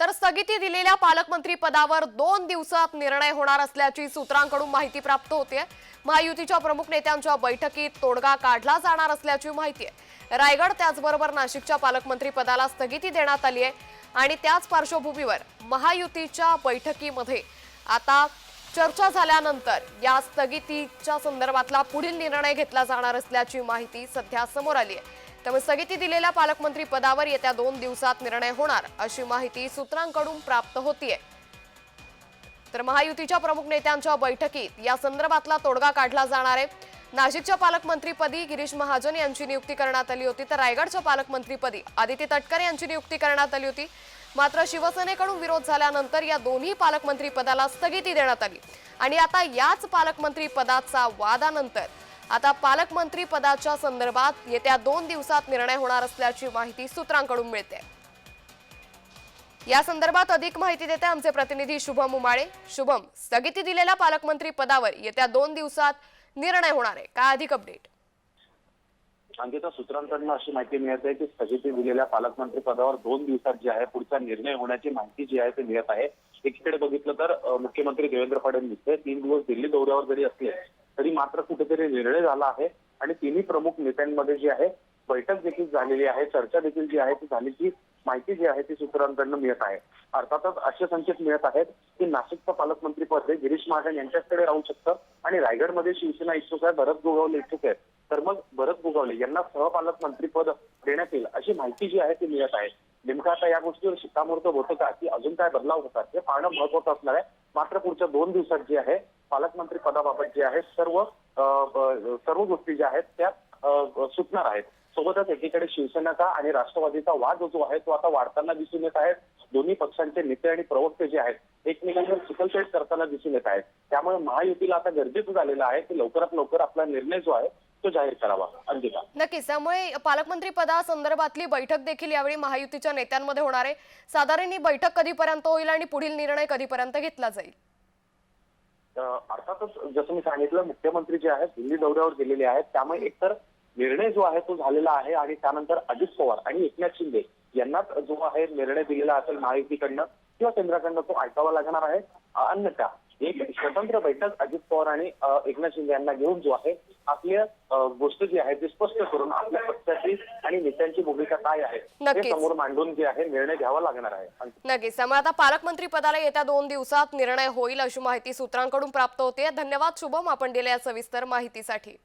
तर स्थगिती दिलेल्या पालकमंत्री पदावर दोन दिवसात निर्णय होणार असल्याची सूत्रांकडून माहिती प्राप्त होते महायुतीच्या प्रमुख नेत्यांच्या बैठकीत तोडगा काढला जाणार असल्याची माहिती आहे. रायगड त्याचबरोबर नाशिकच्या पालकमंत्री पदाला स्थगिती देण्यात आली आहे. आणि त्याच पार्श्वभूमीवर महायुतीच्या बैठकीमध्ये आता चर्चा झाल्यानंतर या स्थगितीच्या संदर्भातला पुढील निर्णय घेतला जाणार असल्याची माहिती सध्या समोर आली आहे. त्यामुळे स्थगिती दिलेल्या पालकमंत्री पदावर येत्या दोन दिवसात निर्णय होणार अशी माहिती सूत्रांकडून प्राप्त होतीये. तर महायुतीच्या प्रमुख नेत्यांच्या बैठकीत या संदर्भातला तोडगा काढला जाणार आहे. नाशिकच्या पालकमंत्रीपदी गिरीश महाजन यांची नियुक्ती करण्यात आली होती तर रायगडच्या पालकमंत्रीपदी आदित्य तटकरे यांची नियुक्ती करण्यात आली होती. मात्र शिवसेनेकडून विरोध झाल्यानंतर या दोन्ही पालकमंत्री पदाला स्थगिती देण्यात आली. आणि आता याच पालकमंत्री पदाचा वादानंतर आता पालकमंत्री पदाच्या संदर्भात येत्या दोन दिवसात निर्णय होणार असल्याची माहिती सूत्रांकडून मिळते. या संदर्भात अधिक माहिती देते आमचे प्रतिनिधी शुभम उमाळे. शुभम स्थगिती दिलेल्या पालकमंत्री पदावर येत्या दोन दिवसात निर्णय होणार आहे. काय अधिक अपडेट अंकिता सूत्रांकडून अशी माहिती मिळत आहे की स्थगिती दिलेल्या पालकमंत्री पदावर दोन दिवसात जे आहे पुढचा निर्णय होण्याची माहिती जी आहे ते मिळत आहे. एकीकडे बघितलं तर मुख्यमंत्री देवेंद्र फडणवीस हे तीन दिवस दिल्ली दौऱ्यावर जरी असले तरी मात्र कुठेतरी निर्णय झाला आहे. आणि तिन्ही प्रमुख नेत्यांमध्ये जी आहे बैठक देखील झालेली आहे चर्चा देखील जी आहे ती झाल्याची माहिती जी आहे ती सूत्रांकडनं मिळत आहे. अर्थातच असे संकेत मिळत आहेत की नाशिकचं पालकमंत्री पद हे गिरीश महाजन यांच्याचकडे राहू शकतं आणि रायगडमध्ये शिवसेना इच्छुक आहे भरत गोगावले इच्छुक आहेत. तर मग भरत गोगावले यांना सहपालकमंत्री पद देण्यात येईल अशी माहिती जी आहे ती मिळत आहे. नेमकं आता या गोष्टीवर शिक्कामोर्तब होतं का? की अजून काय बदलाव होतात हे पाहणं महत्वाचं असणार आहे. मात्र पुढच्या दोन दिवसात जे आहे पालकमंत्री पदाबाबत जे आहे सर्व सर्व गोष्टी ज्या आहेत त्या सुटणार आहेत. सोबतच एकीकडे शिवसेनेचा आणि राष्ट्रवादीचा वाद जो आहे तो आता वाढताना दिसून येत आहे. दोन्ही पक्षांचे नेते आणि प्रवक्ते जे आहेत एकमेकांवर चिकलपेट करताना दिसून येत आहेत. त्यामुळे महायुतीला आता गरजेचं झालेलं आहे की लवकरात लवकर आपला निर्णय जो आहे तो जाहीर करावा. अंकिता नक्कीच. त्यामुळे पालकमंत्री पदासंदर्भातली बैठक देखील यावेळी महायुतीच्या नेत्यांमध्ये होणार आहे. साधारण ही बैठक कधीपर्यंत होईल आणि पुढील निर्णय कधीपर्यंत घेतला जाईल? अर्थातच जसं मी सांगितलं मुख्यमंत्री जे आहेत दिल्ली दौऱ्यावर गेलेले आहेत. त्यामुळे एकतर निर्णय जो आहे तो झालेला आहे आणि त्यानंतर अजित पवार आणि एकनाथ शिंदे यांनाच जो आहे निर्णय दिलेला असेल महायुतीकडनं किंवा केंद्राकडनं तो ऐकावा लागणार आहे. अन्यथा एक स्वतंत्र बैठक अजित पवार आणि एकनाथ शिंदे यांना घेऊन जो आहे आपल्या गोष्ट जी आहे ती स्पष्ट करून आपल्या पक्षाची आणि नेत्यांची भूमिका काय आहे हे नक्कीच. समोर मांडून जे आहे निर्णय घ्यावा लागणार आहे. नक्कीच. त्यामुळे आता पालकमंत्री पदाला येत्या दोन दिवसात निर्णय होईल अशी माहिती सूत्रांकडून प्राप्त होते. धन्यवाद. शुभम आपण दिलेल्या या सविस्तर माहितीसाठी.